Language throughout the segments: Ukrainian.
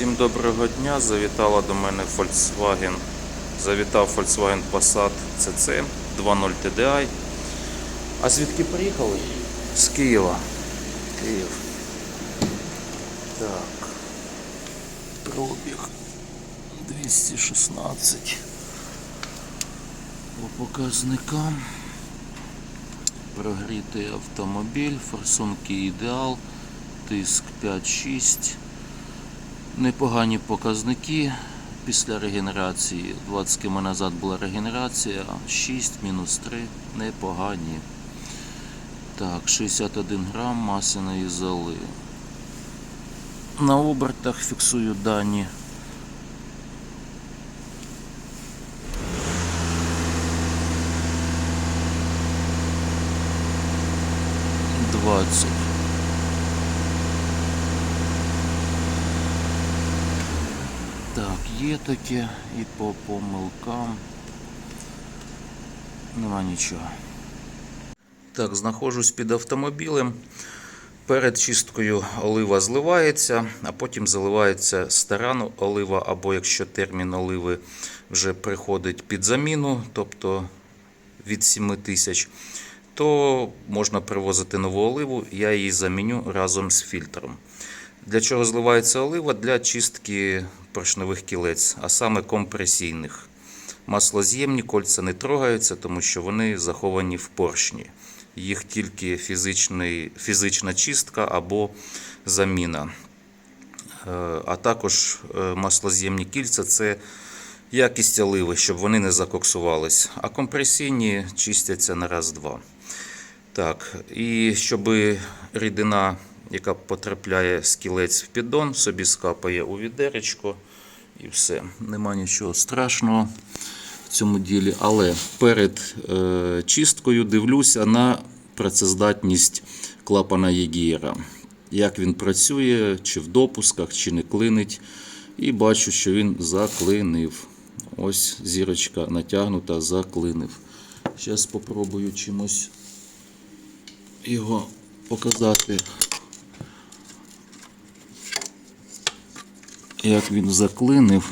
Всім доброго дня. Завітала до мене Volkswagen. Завітав Volkswagen Passat CC 2.0 TDI. А звідки приїхали? З Києва. Київ. Так. Пробіг 216. По показникам. Прогрітий автомобіль, форсунки ідеал, тиск 5-6. Непогані показники після регенерації. 20 км назад була регенерація, 6 мінус 3 непогані. Так, 61 грам масляної золи. На обертах фіксую дані. Двадцять. Так, є таке і по помилкам. Нема нічого. Так, знаходжусь під автомобілем. Перед чисткою олива зливається, а потім заливається стара олива, або якщо термін оливи вже приходить під заміну, тобто від 7 тисяч, то можна привозити нову оливу, я її заміню разом з фільтром. Для чого зливається олива? Для чистки поршневих кілець, а саме компресійних. Маслоз'ємні кольця не трогаються, тому що вони заховані в поршні. Їх тільки фізичний, фізична чистка або заміна. Е, А також е, маслоз'ємні кільця це якість оливи, щоб вони не закоксувались. А компресійні чистяться на раз-два. Так, і щоб рідина, яка потрапляє з кілець в піддон, собі скапає у відеречко і все. Нема нічого страшного в цьому ділі. Але перед е, чисткою дивлюся на працездатність клапана Єгієра. Як він працює, чи в допусках, чи не клинить. І бачу, що він заклинив. Ось зірочка натягнута, заклинив. Зараз спробую чимось його показати, як він заклинив.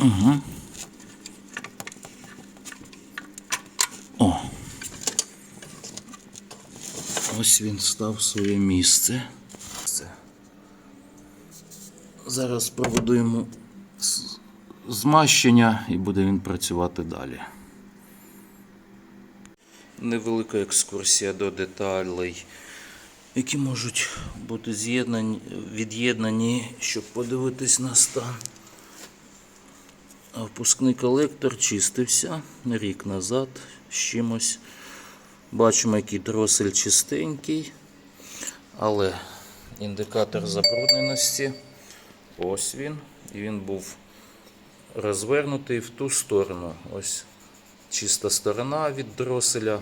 Угу. О. Ось він став своє місце. Зараз проведу йому з- змащення і буде він працювати далі. Невелика екскурсія до деталей, які можуть бути з'єднані, від'єднані, щоб подивитись на стан. А Впускний колектор чистився рік назад з чимось. Бачимо, який дросель чистенький, але індикатор забрудненості. Ось він. І він був розвернутий в ту сторону. Ось чиста сторона від дроселя,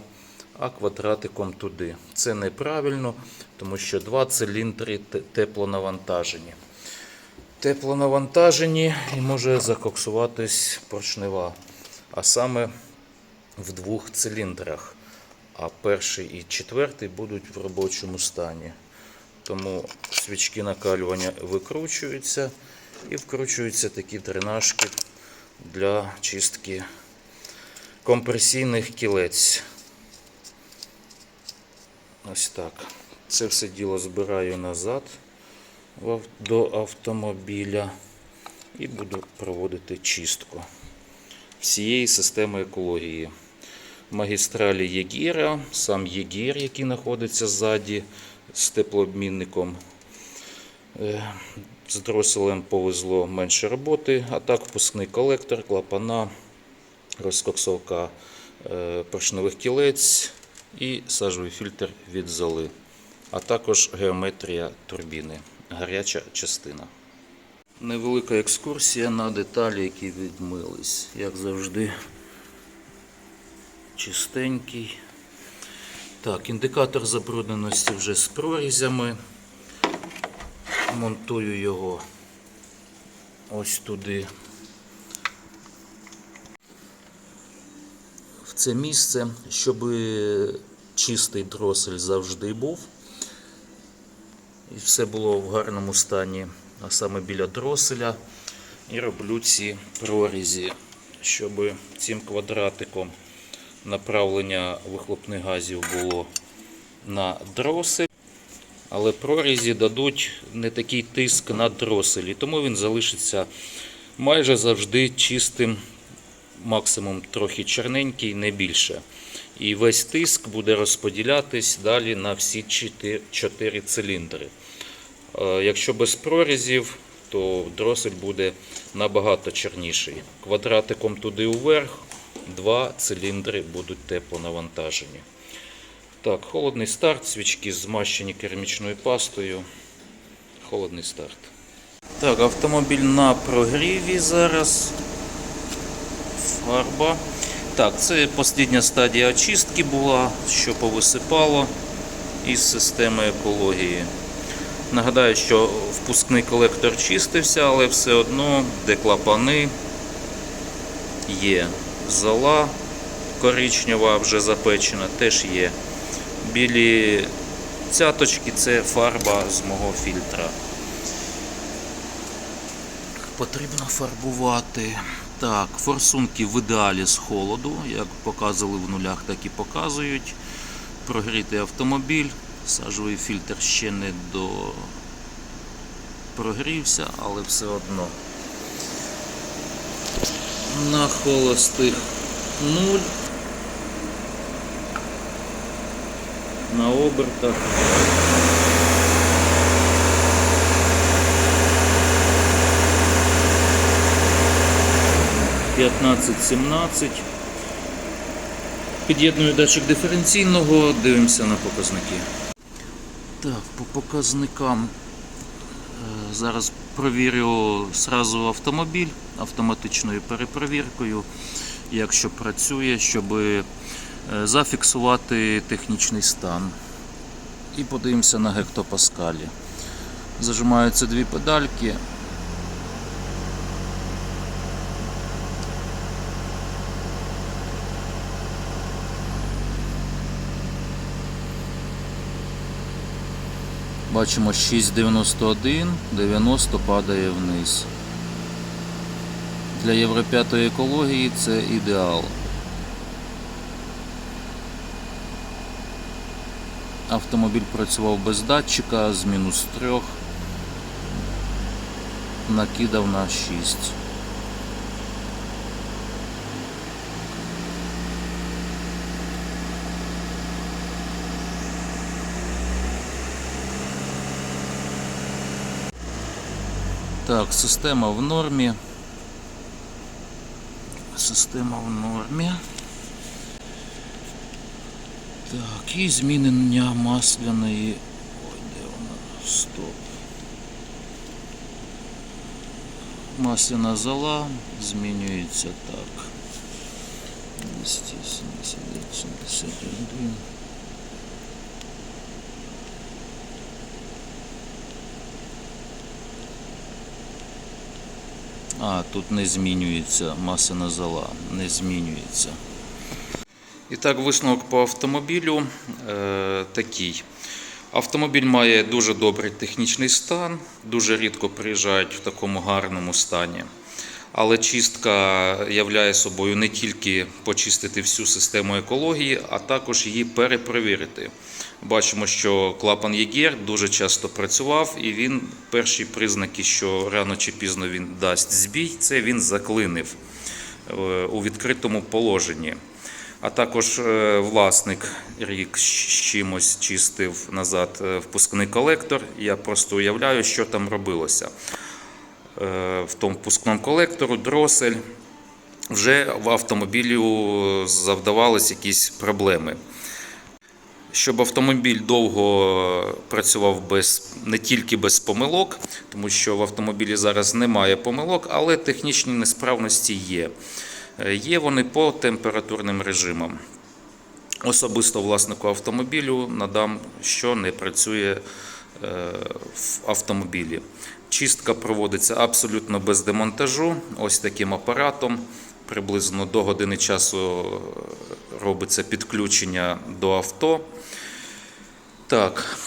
а квадратиком туди. Це неправильно, тому що два циліндри теплонавантажені. Теплонавантажені і може закоксуватись поршнева. А саме в двох циліндрах а перший і четвертий будуть в робочому стані. Тому свічки накалювання викручуються і вкручуються такі дренажки для чистки компресійних кілець. Ось так. Це все діло збираю назад до автомобіля і буду проводити чистку всієї системи екології магістралі Єгіра, сам Єгір, який знаходиться ззаді з теплообмінником. З дроселем повезло менше роботи, а так впускний колектор, клапана, розкоксовка е, поршневих кілець і сажовий фільтр від золи, а також геометрія турбіни, гаряча частина. Невелика екскурсія на деталі, які відмились, як завжди чистенький. Так, індикатор забрудненості вже з прорізями. Монтую його ось туди. В це місце, щоб чистий дросель завжди був. І все було в гарному стані, а саме біля дроселя. І роблю ці прорізі, щоб цим квадратиком направлення вихлопних газів було на дросель. Але прорізі дадуть не такий тиск на дроселі, тому він залишиться майже завжди чистим, максимум трохи чорненький, не більше. І весь тиск буде розподілятись далі на всі 4 циліндри. Е, Якщо без прорізів, то дросель буде набагато чорніший. Квадратиком туди вверх, два циліндри будуть теплонавантажені. Так, холодний старт, свічки змащені керамічною пастою. Холодний старт. Так, автомобіль на прогріві зараз. Фарба. Так, це остання стадія очистки була, що повисипало із системи екології. Нагадаю, що впускний колектор чистився, але все одно, де клапани є. Зола коричнева вже запечена, теж є. Білі цяточки це фарба з мого фільтра. Потрібно фарбувати. Так, форсунки в ідеалі з холоду, як показували в нулях, так і показують. Прогрітий автомобіль, сажовий фільтр ще не до прогрівся, але все одно. На холостих 0. На обертах. П'ятнадцять, сімнадцять. Під'єдную датчик диференційного, дивимося на показники. Так, по показникам е, зараз провірю зразу автомобіль автоматичною перепровіркою, якщо працює, щоб е, зафіксувати технічний стан. І подивимося на гектопаскалі. Зажимаються дві педальки. Бачимо 6,91, 90 падає вниз. Для Євро 5 екології це ідеал. Автомобіль працював без датчика з мінус 3, накидав на 6. Так, система в нормі. Система в нормі. Так, і змінення масляної. Ой, де вона? Стоп. Масляна зола змінюється так. 279, 71. А, тут не змінюється масляна зола, не змінюється. І так, висновок по автомобілю е, такий. Автомобіль має дуже добрий технічний стан, дуже рідко приїжджають в такому гарному стані. Але чистка являє собою не тільки почистити всю систему екології, а також її перепровірити. Бачимо, що клапан ЄГР дуже часто працював, і він перші признаки, що рано чи пізно він дасть збій, це він заклинив е, у відкритому положенні. А також е, власник рік з чимось чистив назад е, впускний колектор. Я просто уявляю, що там робилося. Е, В тому впускному колектору дросель вже в автомобілю завдавались якісь проблеми. Щоб автомобіль довго працював без, не тільки без помилок, тому що в автомобілі зараз немає помилок, але технічні несправності є. Е, Є вони по температурним режимам. Особисто власнику автомобілю надам, що не працює е, в автомобілі. Чистка проводиться абсолютно без демонтажу. Ось таким апаратом. Приблизно до години часу е, робиться підключення до авто. Так,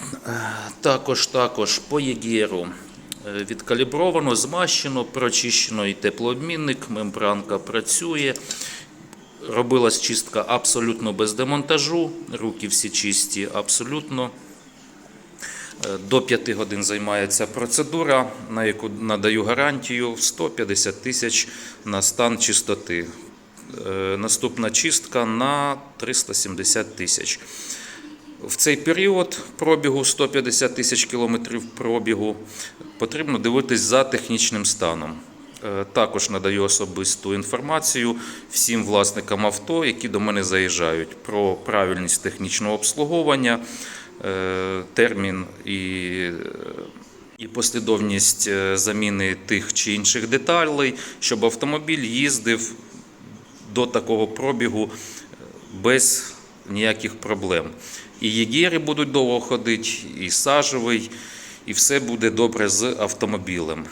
також, також по ЄГРу е, відкалібровано, змащено, прочищено і теплообмінник, мембранка працює. Робилась чистка абсолютно без демонтажу, руки всі чисті абсолютно. Е, До 5 годин займається процедура, на яку надаю гарантію 150 тисяч на стан чистоти. Е, Наступна чистка на 370 тисяч. В цей період пробігу 150 тисяч кілометрів пробігу потрібно дивитись за технічним станом. Е, Також надаю особисту інформацію всім власникам авто, які до мене заїжджають, про правильність технічного обслуговування, е, термін і, е, і послідовність заміни тих чи інших деталей, щоб автомобіль їздив до такого пробігу без ніяких проблем. І єгери будуть довго ходити, і сажевий, і все буде добре з автомобілем.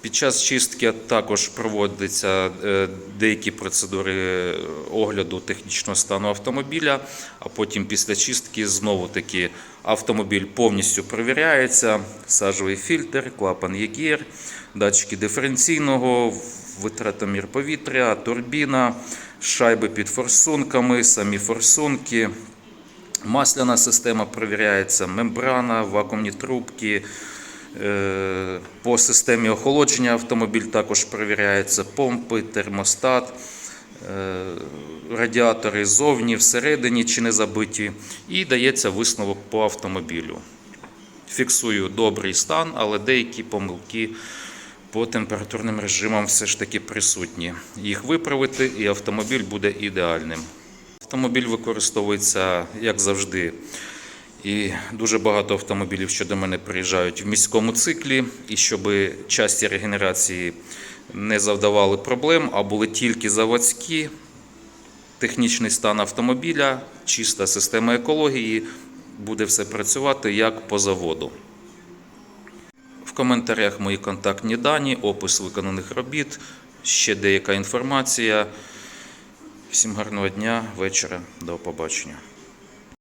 Під час чистки також проводяться е, деякі процедури огляду технічного стану автомобіля, а потім після чистки знову таки автомобіль повністю перевіряється, сажовий фільтр, клапан ЄГР, датчики диференційного, витратомір повітря, турбіна, шайби під форсунками, самі форсунки. Масляна система перевіряється, мембрана, вакуумні трубки. Е, По системі охолодження автомобіль також перевіряється помпи, термостат, е, радіатори зовні, всередині чи не забиті. І дається висновок по автомобілю. Фіксую добрий стан, але деякі помилки по температурним режимам все ж таки присутні. Їх виправити і автомобіль буде ідеальним. Автомобіль використовується, як завжди, і дуже багато автомобілів, що до мене приїжджають в міському циклі, і щоб часті регенерації не завдавали проблем, а були тільки заводські, технічний стан автомобіля, чиста система екології, буде все працювати як по заводу. Коментарях мої контактні дані, опис виконаних робіт, ще деяка інформація. Всім гарного дня, вечора, до побачення.